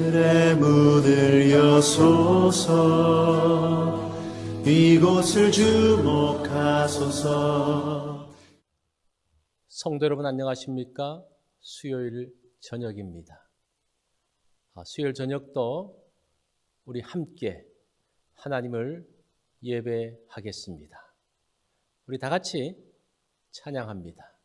하늘의 문을 여소서 이곳을 주목하소서 성도 여러분 안녕하십니까? 수요일 저녁입니다. 아, 수요일 저녁도 우리 함께 하나님을 예배하겠습니다. 우리 다 같이 찬양합니다.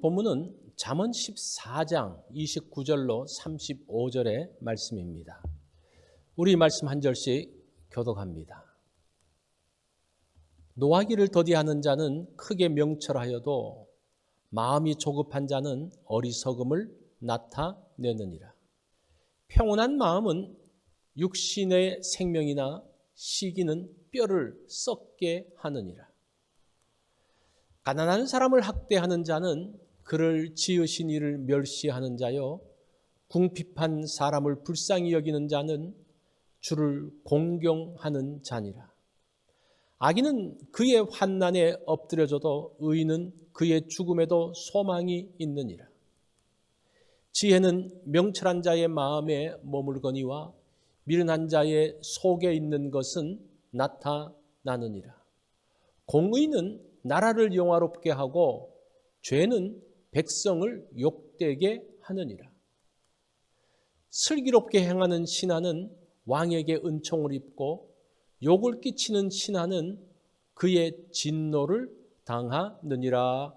본문은 잠언 14장 29절로 35절의 말씀입니다. 우리 말씀 한 절씩 교독합니다. 노하기를 더디하는 자는 크게 명철하여도 마음이 조급한 자는 어리석음을 나타내느니라. 평온한 마음은 육신의 생명이나 시기는 뼈를 썩게 하느니라. 가난한 사람을 학대하는 자는 그를 지으신 이를 멸시하는 자요 궁핍한 사람을 불쌍히 여기는 자는 주를 공경하는 자니라. 악인은 그의 환난에 엎드려져도 의인은 그의 죽음에도 소망이 있느니라. 지혜는 명철한 자의 마음에 머물거니와 미련한 자의 속에 있는 것은 나타나느니라. 공의는 나라를 영화롭게 하고 죄는 백성을 욕되게 하느니라. 슬기롭게 행하는 신하는 왕에게 은총을 입고 욕을 끼치는 신하는 그의 진노를 당하느니라.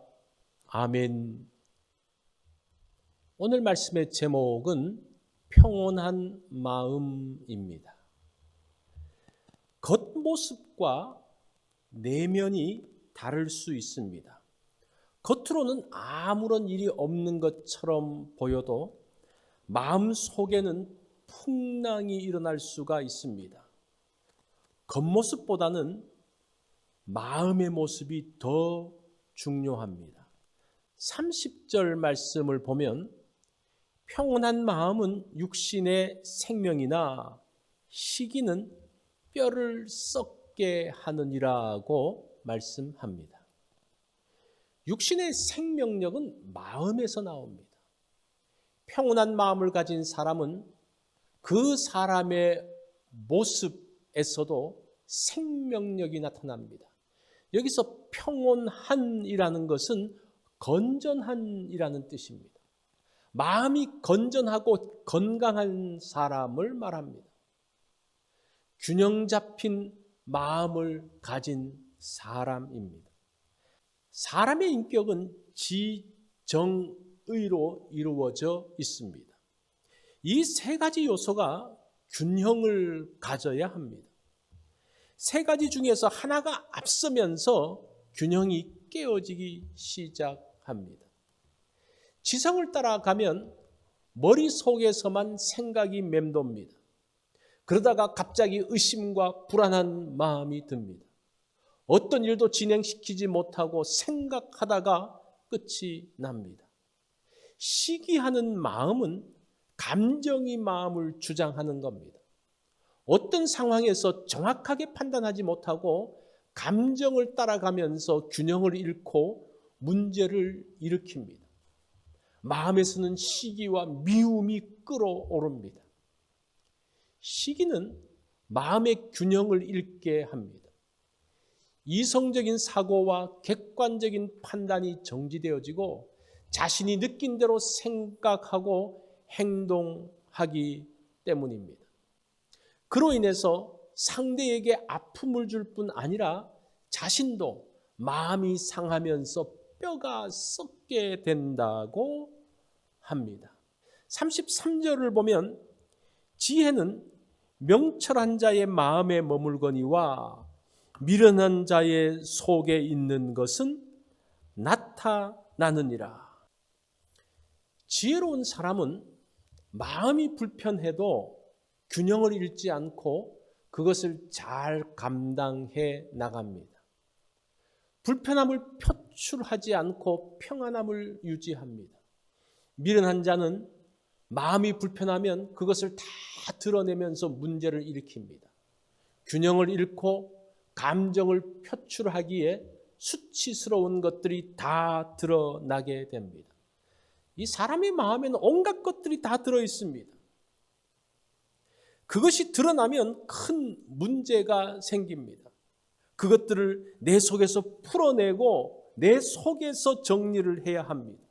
아멘. 오늘 말씀의 제목은 평온한 마음입니다. 겉모습과 내면이 다를 수 있습니다. 겉으로는 아무런 일이 없는 것처럼 보여도 마음 속에는 풍랑이 일어날 수가 있습니다. 겉모습보다는 마음의 모습이 더 중요합니다. 30절 말씀을 보면 평온한 마음은 육신의 생명이나 시기는 뼈를 썩게 하느니라고 말씀합니다. 육신의 생명력은 마음에서 나옵니다. 평온한 마음을 가진 사람은 그 사람의 모습에서도 생명력이 나타납니다. 여기서 평온한이라는 것은 건전한이라는 뜻입니다. 마음이 건전하고 건강한 사람을 말합니다. 균형 잡힌 마음을 가진 사람입니다. 사람의 인격은 지정의로 이루어져 있습니다. 이 세 가지 요소가 균형을 가져야 합니다. 세 가지 중에서 하나가 앞서면서 균형이 깨어지기 시작합니다. 지성을 따라가면 머릿속에서만 생각이 맴돕니다. 그러다가 갑자기 의심과 불안한 마음이 듭니다. 어떤 일도 진행시키지 못하고 생각하다가 끝이 납니다. 시기하는 마음은 감정이 마음을 주장하는 겁니다. 어떤 상황에서 정확하게 판단하지 못하고 감정을 따라가면서 균형을 잃고 문제를 일으킵니다. 마음에서는 시기와 미움이 끌어오릅니다. 시기는 마음의 균형을 잃게 합니다. 이성적인 사고와 객관적인 판단이 정지되어지고 자신이 느낀 대로 생각하고 행동하기 때문입니다. 그로 인해서 상대에게 아픔을 줄 뿐 아니라 자신도 마음이 상하면서 뼈가 썩게 된다고 합니다. 33절을 보면 지혜는 명철한 자의 마음에 머물거니와 미련한 자의 속에 있는 것은 나타나느니라. 지혜로운 사람은 마음이 불편해도 균형을 잃지 않고 그것을 잘 감당해 나갑니다. 불편함을 표출하지 않고 평안함을 유지합니다. 미련한 자는 마음이 불편하면 그것을 다 드러내면서 문제를 일으킵니다. 균형을 잃고 감정을 표출하기에 수치스러운 것들이 다 드러나게 됩니다. 이 사람의 마음에는 온갖 것들이 다 들어 있습니다. 그것이 드러나면 큰 문제가 생깁니다. 그것들을 내 속에서 풀어내고 내 속에서 정리를 해야 합니다.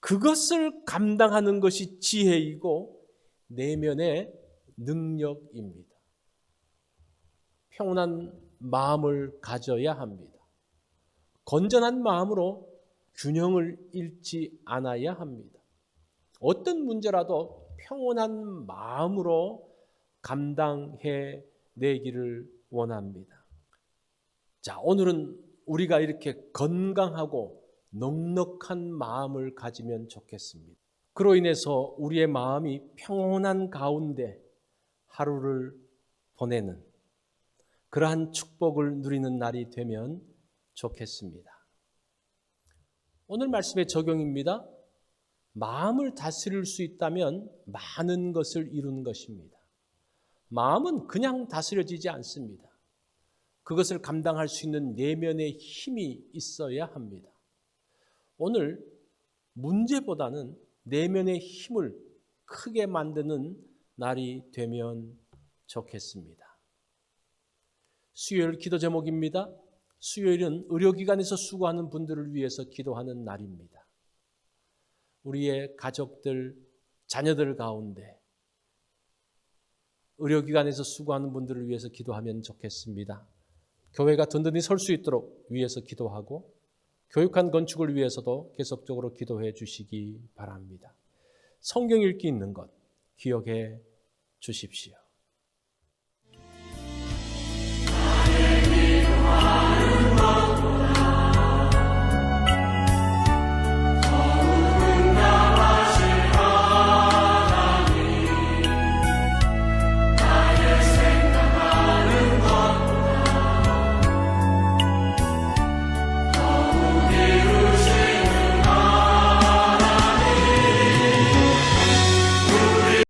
그것을 감당하는 것이 지혜이고 내면의 능력입니다. 평온한 마음을 가져야 합니다. 건전한 마음으로 균형을 잃지 않아야 합니다. 어떤 문제라도 평온한 마음으로 감당해 내기를 원합니다. 자, 오늘은 우리가 이렇게 건강하고 넉넉한 마음을 가지면 좋겠습니다. 그로 인해서 우리의 마음이 평온한 가운데 하루를 보내는 그러한 축복을 누리는 날이 되면 좋겠습니다. 오늘 말씀의 적용입니다. 마음을 다스릴 수 있다면 많은 것을 이루는 것입니다. 마음은 그냥 다스려지지 않습니다. 그것을 감당할 수 있는 내면의 힘이 있어야 합니다. 오늘 문제보다는 내면의 힘을 크게 만드는 날이 되면 좋겠습니다. 수요일 기도 제목입니다. 수요일은 의료기관에서 수고하는 분들을 위해서 기도하는 날입니다. 우리의 가족들, 자녀들 가운데 의료기관에서 수고하는 분들을 위해서 기도하면 좋겠습니다. 교회가 든든히 설 수 있도록 위해서 기도하고 교육한 건축을 위해서도 계속적으로 기도해 주시기 바랍니다. 성경 읽기 있는 것 기억해 주십시오.